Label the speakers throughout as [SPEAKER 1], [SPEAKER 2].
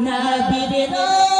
[SPEAKER 1] না বীরেরা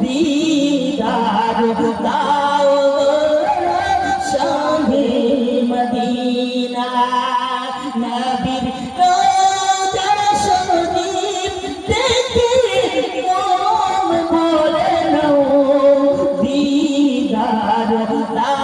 [SPEAKER 1] দিদার দাও সঙ্গে মদিনা। নবীর দিদার দাও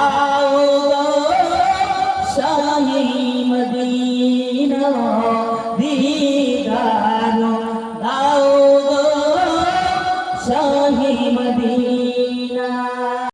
[SPEAKER 1] शाही मदीना।